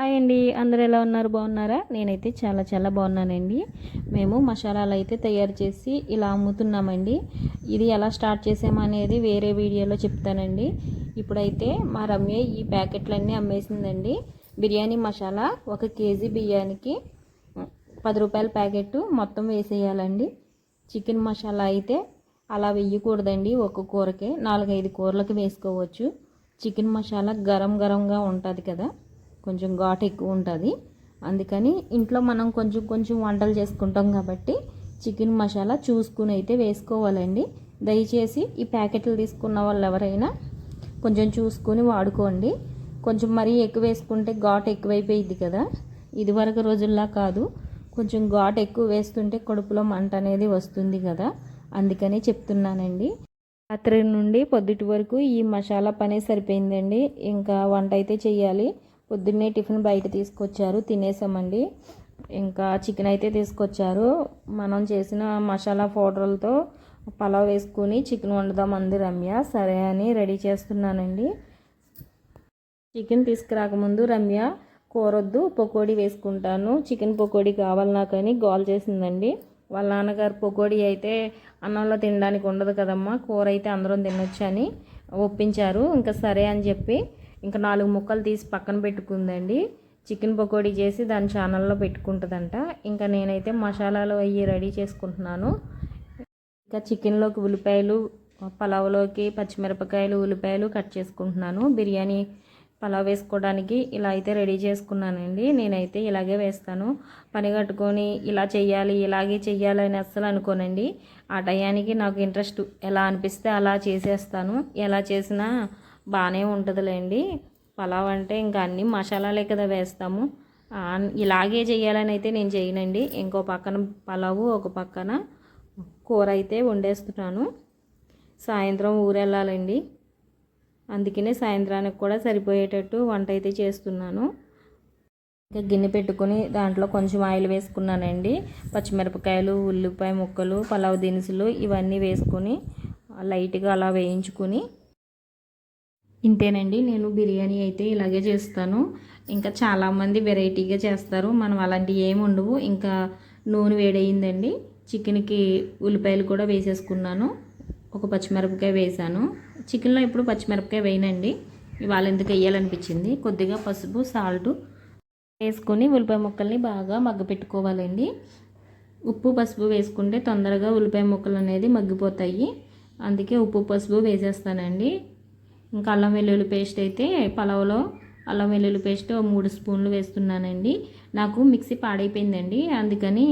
Hi అండి. అందరు ఎలా ఉన్నారు? బాగున్నారా? నేనైతే చాలా చాలా బాగున్నానండి. మేము మసాలాలు అయితే తయారు చేసి ఇలా అమ్ముతున్నామండి. ఇది ఎలా స్టార్ట్ చేసామనేది వేరే వీడియోలో చెప్తానండి. ఇప్పుడైతే మా రమ్య ఈ ప్యాకెట్లన్నీ అమ్మేసిందండి. బిర్యానీ మసాలా ఒక కేజీ బియ్యానికి పది రూపాయల ప్యాకెట్ మొత్తం వేసేయాలండి. చికెన్ మసాలా అయితే అలా వేయకూడదండి. ఒక కూరకే నాలుగైదు కూరలకు వేసుకోవచ్చు. చికెన్ మసాలా గరం గరంగా ఉంటుంది కదా. కొంచెం ఘాట్ ఎక్కువ ఉంటుంది. అందుకని ఇంట్లో మనం కొంచెం కొంచెం వంటలు చేసుకుంటాం కాబట్టి చికెన్ మసాలా చూసుకుని అయితే వేసుకోవాలండి. దయచేసి ఈ ప్యాకెట్లు తీసుకున్న వాళ్ళు ఎవరైనా కొంచెం చూసుకొని వాడుకోండి. కొంచెం మరీ ఎక్కువ వేసుకుంటే ఘాట్ ఎక్కువైపోయింది కదా. ఇదివరకు రోజుల్లా కాదు. కొంచెం ఘాట్ ఎక్కువ వేస్తుంటే కడుపులో మంట అనేది వస్తుంది కదా. అందుకని చెప్తున్నానండి. రాత్రి నుండి పొద్దుటి వరకు ఈ మసాలా పనే సరిపోయిందండి. ఇంకా వంట అయితే చేయాలి పొద్దున్నే టిఫిన్ బయట తీసుకొచ్చారు తినేసామండి. ఇంకా చికెన్ అయితే తీసుకొచ్చారు. మనం చేసిన మసాలా పౌడర్లతో పలావ్ వేసుకుని చికెన్ వండుదాం అంది రమ్య. సరే అని రెడీ చేస్తున్నానండి. చికెన్ తీసుకురాకముందు రమ్య కూరొద్దు పకోడీ వేసుకుంటాను. చికెన్ పకోడీ కావాలి నాకని గోల్ చేసిందండి. వాళ్ళ నాన్నగారు పకోడీ అయితే అన్నంలో తినడానికి ఉండదు కదమ్మా కూర అయితే అందరం తినొచ్చు అని ఒప్పించారు. ఇంకా సరే అని చెప్పి ఇంకా నాలుగు ముక్కలు తీసి పక్కన పెట్టుకుందండి. చికెన్ పకోడీ చేసి దాని ఛానల్లో పెట్టుకుంటుందంట. ఇంకా నేనైతే మసాలాలు అవి రెడీ చేసుకుంటున్నాను. ఇంకా చికెన్లోకి ఉల్లిపాయలు పలావ్లోకి పచ్చిమిరపకాయలు ఉల్లిపాయలు కట్ చేసుకుంటున్నాను. బిర్యానీ పలావ్ వేసుకోవడానికి ఇలా అయితే రెడీ చేసుకున్నానండి. నేనైతే ఇలాగే వేస్తాను. పని కట్టుకొని ఇలా చేయాలి ఇలాగే చెయ్యాలి అని అస్సలు అనుకోనండి. ఆ టయానికి నాకు ఇంట్రెస్ట్ ఎలా అనిపిస్తే అలా చేసేస్తాను. ఎలా చేసినా బాగానే ఉంటుందిలేండి. పలావ్ అంటే ఇంకా అన్ని మసాలాలే కదా వేస్తాము. ఇలాగే చేయాలని అయితే నేను చేయనండి. ఇంకో పక్కన పలావు ఒక పక్కన కూర అయితే వండేస్తున్నాను. సాయంత్రం ఊరెళ్ళాలండి. అందుకనే సాయంత్రానికి కూడా సరిపోయేటట్టు వంట అయితే చేస్తున్నాను. ఇంకా గిన్నె పెట్టుకుని దాంట్లో కొంచెం ఆయిల్ వేసుకున్నానండి. పచ్చిమిరపకాయలు ఉల్లిపాయ ముక్కలు పలావ్ దినుసులు ఇవన్నీ వేసుకొని లైట్గా అలా వేయించుకుని ఇంతేనండి. నేను బిర్యానీ అయితే ఇలాగే చేస్తాను. ఇంకా చాలామంది వెరైటీగా చేస్తారు. మనం అలాంటివి ఏమి ఉండవు. ఇంకా నూనె వేడయిందండి. చికెన్కి ఉల్లిపాయలు కూడా వేసేసుకున్నాను. ఒక పచ్చిమిరపకాయ వేసాను. చికెన్లో ఇప్పుడు పచ్చిమిరపకాయ వేయనండి. ఇవాళ ఎందుకు వేయాలనిపించింది? కొద్దిగా పసుపు సాల్ట్ వేసుకొని ఉల్లిపాయ ముక్కల్ని బాగా మగ్గపెట్టుకోవాలండి ఉప్పు పసుపు వేసుకుంటే తొందరగా ఉల్లిపాయ ముక్కలు అనేది మగ్గిపోతాయి. అందుకే ఉప్పు పసుపు వేసేస్తానండి. ఇంకా అల్లం వెల్లుల్లి పేస్ట్ అయితే పలావ్లో అల్లం వెల్లుల్లి పేస్ట్ మూడు స్పూన్లు వేస్తున్నానండి. నాకు మిక్సీ పాడైపోయిందండి. అందుకని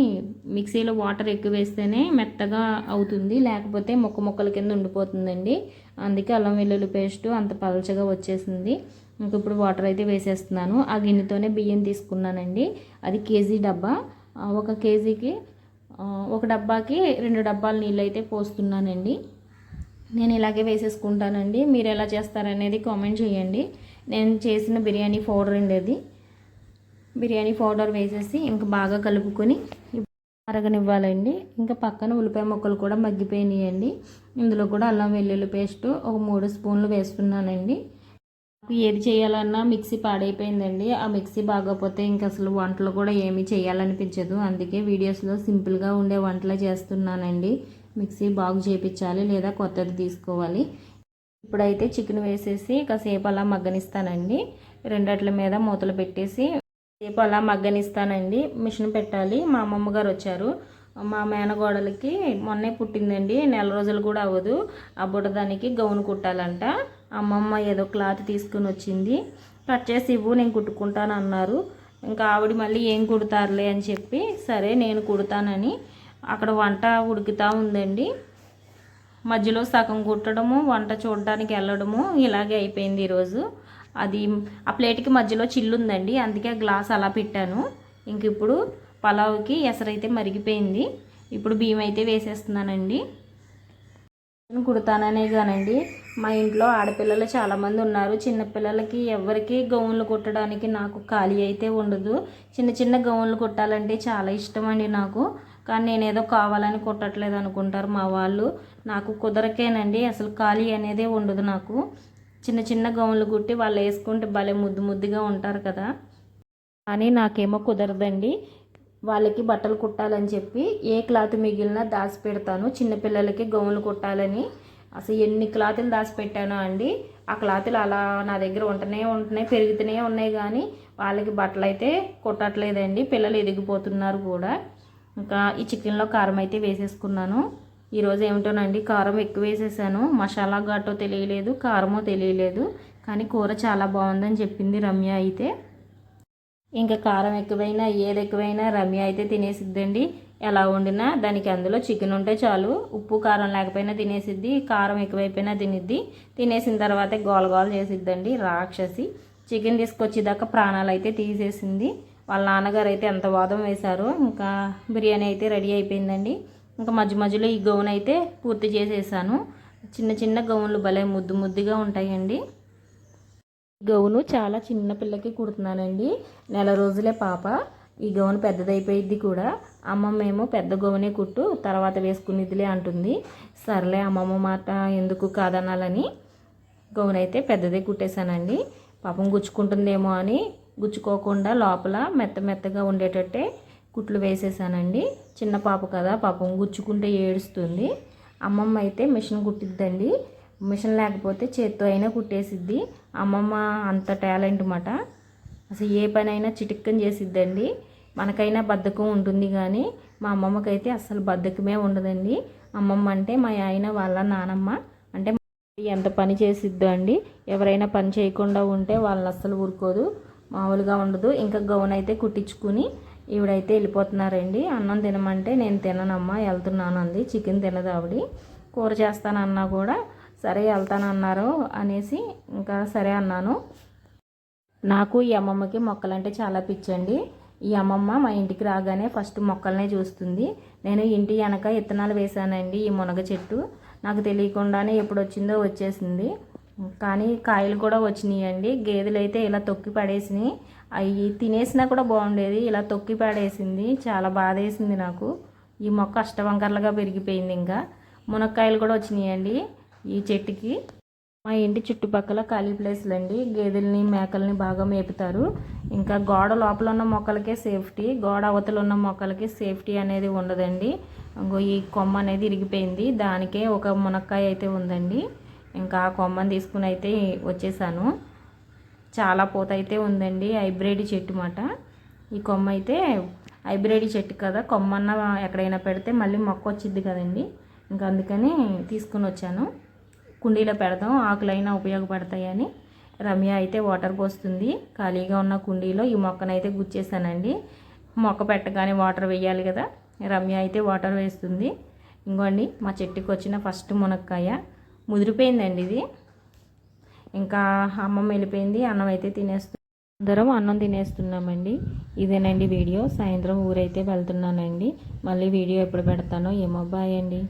మిక్సీలో వాటర్ ఎక్కువ వేస్తేనే మెత్తగా అవుతుంది. లేకపోతే మొక్క మొక్కల కింద ఉండిపోతుందండి. అందుకే అల్లం వెల్లుల్లి పేస్ట్ అంత పలచగా వచ్చేసింది. ఇంక ఇప్పుడు వాటర్ అయితే వేసేస్తున్నాను. ఆ గిన్నెతోనే బియ్యం తీసుకున్నానండి. అది కేజీ డబ్బా. ఒక కేజీకి ఒక డబ్బాకి రెండు డబ్బాల నీళ్ళు అయితే పోస్తున్నానండి. నేను ఇలాగే వేసేసుకుంటానండి. మీరు ఎలా చేస్తారనేది కామెంట్ చేయండి. నేను చేసిన బిర్యానీ పౌడర్ అండి అది. బిర్యానీ పౌడర్ వేసేసి ఇంకా బాగా కలుపుకొని అరగనివ్వాలండి. ఇంకా పక్కన ఉల్లిపాయ ముక్కలు కూడా మగ్గిపోయినాయండి. ఇందులో కూడా అల్లం వెల్లుల్లి పేస్ట్ ఒక మూడు స్పూన్లు వేస్తున్నానండి. ఏది చేయాలన్నా మిక్సీ పాడైపోయిందండి. ఆ మిక్సీ బాగోపోతే ఇంక అసలు వంటలు కూడా ఏమీ చేయాలనిపించదు. అందుకే వీడియోస్లో సింపుల్గా ఉండే వంటలు చేస్తున్నానండి. మిక్సీ బాగు చేయించాలి లేదా కొత్తది తీసుకోవాలి. ఇప్పుడైతే చికెన్ వేసేసి కాసేపు అలా మగ్గనిస్తానండి. రెండట్ల మీద మూతలు పెట్టేసి సేపు అలా మగ్గనిస్తానండి. మిషన్ పెట్టాలి. మా అమ్మమ్మ గారు వచ్చారు. మా మేనగోడలకి మొన్నే పుట్టిందండి. నెల రోజులు కూడా అవ్వదు. ఆ బుడదానికి గౌన్ కుట్టాలంట. అమ్మమ్మ ఏదో క్లాత్ తీసుకుని వచ్చింది. కట్ చేసి ఇవ్వు నేను కుట్టుకుంటాను అన్నారు ఇంకా ఆవిడ మళ్ళీ ఏం కుడతారులే అని చెప్పి సరే నేను కుడతానని అక్కడ వంట ఉడుకుతూ ఉందండి. మధ్యలో సగం కుట్టడము వంట చూడడానికి వెళ్ళడము ఇలాగే అయిపోయింది ఈరోజు. అది ఆ ప్లేట్కి మధ్యలో చిల్లు ఉందండి. అందుకే గ్లాస్ అలా పెట్టాను. ఇంక ఇప్పుడు పలావ్కి ఎసరైతే మరిగిపోయింది. ఇప్పుడు బియ్యం అయితే వేసేస్తున్నానండి. కుడతాననే కానండి. మా ఇంట్లో ఆడపిల్లలు చాలామంది ఉన్నారు. చిన్నపిల్లలకి ఎవరికి గౌన్లు కుట్టడానికి నాకు ఖాళీ అయితే ఉండదు. చిన్న చిన్న గౌన్లు కుట్టాలంటే చాలా ఇష్టం అండి నాకు. కానీ నేనేదో కావాలని కుట్టట్లేదు అనుకుంటారు మా వాళ్ళు. నాకు కుదరకేనండి అసలు ఖాళీ అనేదే ఉండదు నాకు. చిన్న చిన్న గౌన్లు కుట్టి వాళ్ళు వేసుకుంటే భలే ముద్దు ముద్దుగా ఉంటారు కదా. కానీ నాకేమో కుదరదండి. వాళ్ళకి బట్టలు కుట్టాలని చెప్పి ఏ క్లాత్ మిగిలినా దాచి పెడతాను. చిన్నపిల్లలకి గౌన్లు కుట్టాలని. అసలు ఎన్ని క్లాతులు దాచి పెట్టానో అండి. ఆ క్లాతులు అలా నా దగ్గర ఉంటూనే ఉంటున్నాయి పెరుగుతూనే ఉన్నాయి కానీ వాళ్ళకి బట్టలు అయితే కుట్టట్లేదండి. పిల్లలు ఎదిగిపోతున్నారు కూడా. ఇంకా ఈ చికెన్లో కారం అయితే వేసేసుకున్నాను. ఈరోజు ఏమిటోనండి కారం ఎక్కువ వేసేసాను. మసాలా ఘాటో తెలియలేదు కారమో తెలియలేదు కానీ కూర చాలా బాగుందని చెప్పింది రమ్య అయితే. ఇంకా కారం ఎక్కువైనా ఏది ఎక్కువైనా రమ్య అయితే తినేసిద్దండి. ఎలా వండినా దానికి అందులో చికెన్ ఉంటే చాలు. ఉప్పు కారం లేకపోయినా తినేసిద్ది కారం ఎక్కువైపోయినా తినిద్ది. తినేసిన తర్వాత గోల గోల చేసిద్దండి రాక్షసి. చికెన్ తీసుకొచ్చేదాకా ప్రాణాలు అయితే తీసేసింది. వాళ్ళ నాన్నగారు అయితే ఎంత వాదం వేశారు ఇంకా బిర్యానీ అయితే రెడీ అయిపోయిందండి. ఇంకా మధ్య మధ్యలో ఈ గౌన్ అయితే పూర్తి చేసేసాను. చిన్న చిన్న గౌన్లు భలే ముద్దు ముద్దుగా ఉంటాయండి. గౌను చాలా చిన్న పిల్లకి కుడుతున్నానండి. నెల రోజులే పాప. ఈ గౌను పెద్దదైపోయిద్ది కూడా. అమ్మమ్మ ఏమో పెద్ద గౌనే కుట్టు తర్వాత వేసుకునేదిలే అంటుంది. సర్లే అమ్మమ్మ మాట ఎందుకు కాదనాలని గౌన్ అయితే పెద్దదే కుట్టేశానండి. పాపం గుచ్చుకుంటుందేమో అని గుచ్చుకోకుండా లోపల మెత్త మెత్తగా ఉండేటట్టే కుట్లు వేసేసానండి. చిన్న పాప కదా పాపం గుచ్చుకుంటే ఏడుస్తుంది. అమ్మమ్మ అయితే మిషన్ కుట్టిద్దండి. మిషన్ లేకపోతే చేత్తో అయినా కుట్టేసిద్ది. అమ్మమ్మ అంత టాలెంట్ మాట. అసలు ఏ పని అయినా చిటిక్కని చేసిద్దండి. మనకైనా బద్ధకం ఉంటుంది కానీ మా అమ్మమ్మకైతే అసలు బద్ధకమే ఉండదండి. అమ్మమ్మ అంటే మా ఆయన వాళ్ళ నానమ్మ. అంటే ఎంత పని చేసిద్దో అండి. ఎవరైనా పని చేయకుండా ఉంటే వాళ్ళని అస్సలు ఊరుకోదు. మామూలుగా ఉండదు. ఇంకా గౌన్ అయితే కుట్టించుకుని ఈవిడైతే వెళ్ళిపోతున్నారండి. అన్నం తినమంటే నేను తిననమ్మా వెళ్తున్నాను అంది చికెన్ తినదు ఆవిడ. కూర చేస్తానన్నా కూడా సరే వెళ్తానన్నారు అనేసి ఇంకా సరే అన్నాను. నాకు ఈ అమ్మమ్మకి మొక్కలంటే చాలా పిచ్చండి. ఈ అమ్మమ్మ మా ఇంటికి రాగానే ఫస్ట్ మొక్కలనే చూస్తుంది. నేను ఇంటి వెనక ఇత్తనాలు వేశానండి ఈ మునగ చెట్టు. నాకు తెలియకుండానే ఎప్పుడు వచ్చిందో వచ్చేసింది. కానీ కాయలు కూడా వచ్చినాయండి. గేదెలు అయితే ఇలా తొక్కి పడేసినాయి. అవి తినేసినా కూడా బాగుండేది. ఇలా తొక్కి పడేసింది. చాలా బాధ వేసింది నాకు. ఈ మొక్క అష్టవంకర్లుగా పెరిగిపోయింది ఇంకా. మునక్కాయలు కూడా వచ్చినాయండి ఈ చెట్టుకి. మా ఇంటి చుట్టుపక్కల ఖాళీ ప్లేస్లు అండి. గేదెల్ని మేకల్ని బాగా మేపుతారు. ఇంకా గోడ లోపల ఉన్న మొక్కలకే సేఫ్టీ గోడ అవతల ఉన్న మొక్కలకి సేఫ్టీ అనేది ఉండదండి. ఇంకో ఈ కొమ్మ అనేది ఇరిగిపోయింది. దానికే ఒక మునక్కాయ అయితే ఉందండి. ఇంకా ఆ కొమ్మని తీసుకుని అయితే వచ్చేసాను. చాలా పూత అయితే ఉందండి హైబ్రిడ్ చెట్టు మాట. ఈ కొమ్మ అయితే హైబ్రిడ్ చెట్టు కదా కొమ్మన్న ఎక్కడైనా పెడితే మళ్ళీ మొక్క వచ్చింది కదండి. ఇంకా అందుకని తీసుకుని వచ్చాను. కుండీలో పెడదాం ఆకులైనా ఉపయోగపడతాయని. రమ్య అయితే వాటర్ పోస్తుంది. ఖాళీగా ఉన్న కుండీలో ఈ మొక్కనైతే గుచ్చేసానండి. మొక్క పెట్టగానే వాటర్ వేయాలి కదా. రమ్య అయితే వాటర్ వేస్తుంది. ఇంకోండి మా చెట్టుకు వచ్చిన ఫస్ట్ మునక్కాయ. ముదిరిపోయిందండి ఇది. ఇంకా అమ్మమ్మ వెళ్ళిపోయింది అన్నం అయితే తినేస్తుంది అందరం అన్నం తినేస్తున్నామండి. ఇదేనండి వీడియో. సాయంత్రం ఊరైతే వెళ్తున్నానండి. మళ్ళీ వీడియో ఎప్పుడు పెడతానో ఏమో బాయ్ అండి.